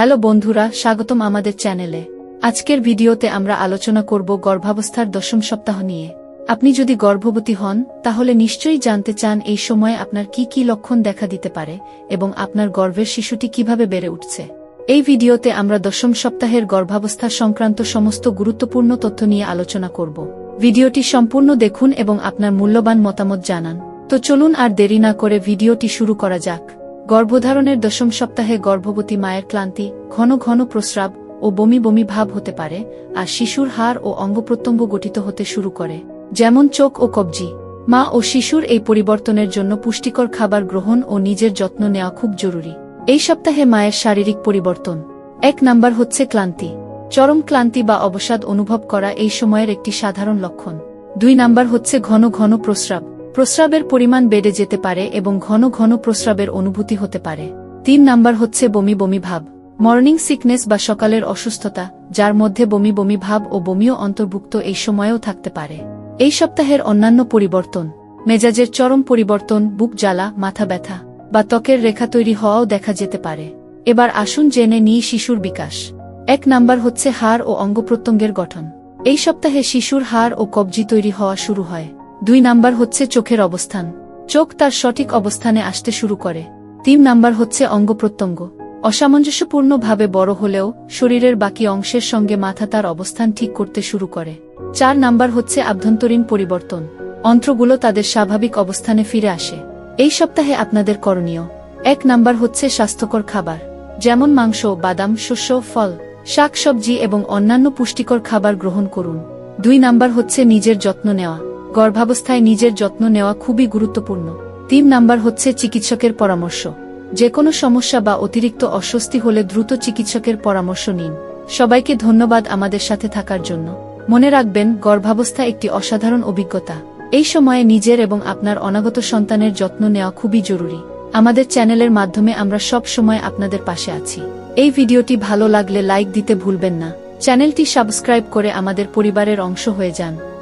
Hello বন্ধুরা, স্বাগতম আমাদের চ্যানেলে। আজকের ভিডিওতে আমরা আলোচনা করব গর্ভাবস্থার দশম সপ্তাহ নিয়ে। আপনি যদি গর্ভবতী হন, তাহলে নিশ্চয়ই জানতে চান এই সময়ে আপনার কি কি লক্ষণ দেখা দিতে পারে এবং আপনার গর্ভের শিশুটি কীভাবে বেড়ে উঠছে। এই ভিডিওতে আমরা দশম সপ্তাহের গর্ভাবস্থা সংক্রান্ত সমস্ত গুরুত্বপূর্ণ তথ্য নিয়ে আলোচনা করব। ভিডিওটি সম্পূর্ণ দেখুন এবং আপনার মূল্যবান মতামত জানান। তো চলুন আর দেরি না করে ভিডিওটি শুরু করা যাক। গর্ভধারণের দশম সপ্তাহে গর্ভবতী মায়ের ক্লান্তি, ঘন ঘন প্রস্রাব ও বমি বমি ভাব হতে পারে, আর শিশুর হাড় ও অঙ্গপ্রত্যঙ্গ গঠিত হতে শুরু করে, যেমন চোখ ও কবজি। মা ও শিশুর এই পরিবর্তনের জন্য পুষ্টিকর খাবার গ্রহণ ও নিজের যত্ন নেওয়া খুব জরুরি। এই সপ্তাহে মায়ের শারীরিক পরিবর্তন। এক নাম্বার হচ্ছে ক্লান্তি। চরম ক্লান্তি বা অবসাদ অনুভব করা এই সময়ের একটি সাধারণ লক্ষণ। দুই নাম্বার হচ্ছে ঘন ঘন প্রস্রাব। প্রস্রাবের পরিমাণ বেড়ে যেতে পারে এবং ঘন ঘন প্রস্রাবের অনুভূতি হতে পারে। তিন নাম্বার হচ্ছে বমি বমি ভাব। মর্নিং সিকনেস বা সকালের অসুস্থতা, যার মধ্যে বমি বমি ভাব ও বমিও অন্তর্ভুক্ত এই সময়েও থাকতে পারে। এই সপ্তাহের অন্যান্য পরিবর্তন। মেজাজের চরম পরিবর্তন, বুক জ্বালা, মাথা ব্যথা বা ত্বকের রেখা তৈরি হওয়াও দেখা যেতে পারে। এবার আসুন জেনে নিই শিশুর বিকাশ। এক নাম্বার হচ্ছে হাড় ও অঙ্গপ্রত্যঙ্গের গঠন। এই সপ্তাহে শিশুর হাড় ও কবজি তৈরি হওয়া শুরু হয়। দুই নাম্বার হচ্ছে চোখের অবস্থান। চোখ তার সঠিক অবস্থানে আসতে শুরু করে। তিন নাম্বার হচ্ছে অঙ্গ প্রত্যঙ্গ। অসামঞ্জস্যপূর্ণভাবে বড় হলেও শরীরের বাকি অংশের সঙ্গে মাথা তার অবস্থান ঠিক করতে শুরু করে। চার নাম্বার হচ্ছে আভ্যন্তরীণ পরিবর্তন। অন্ত্রগুলো তাদের স্বাভাবিক অবস্থানে ফিরে আসে। এই সপ্তাহে আপনাদের করণীয়। এক নাম্বার হচ্ছে স্বাস্থ্যকর খাবার। যেমন মাংস, বাদাম, শস্য, ফল, শাকসবজি এবং অন্যান্য পুষ্টিকর খাবার গ্রহণ করুন। দুই নাম্বার হচ্ছে নিজের যত্ন নেওয়া। গর্ভাবস্থায় নিজের যত্ন নেওয়া খুবই গুরুত্বপূর্ণ। তিন নাম্বার হচ্ছে চিকিৎসকের পরামর্শ। যে কোনো সমস্যা বা অতিরিক্ত অস্বস্তি হলে দ্রুত চিকিৎসকের পরামর্শ নিন। সবাইকে ধন্যবাদ আমাদের সাথে থাকার জন্য। মনে রাখবেন, গর্ভাবস্থা একটি অসাধারণ অভিজ্ঞতা। এই সময়ে নিজের এবং আপনার অনাগত সন্তানের যত্ন নেওয়া খুবই জরুরি। আমাদের চ্যানেলের মাধ্যমে আমরা সব সময় আপনাদের পাশে আছি। এই ভিডিওটি ভালো লাগলে লাইক দিতে ভুলবেন না। চ্যানেলটি সাবস্ক্রাইব করে আমাদের পরিবারের অংশ হয়ে যান।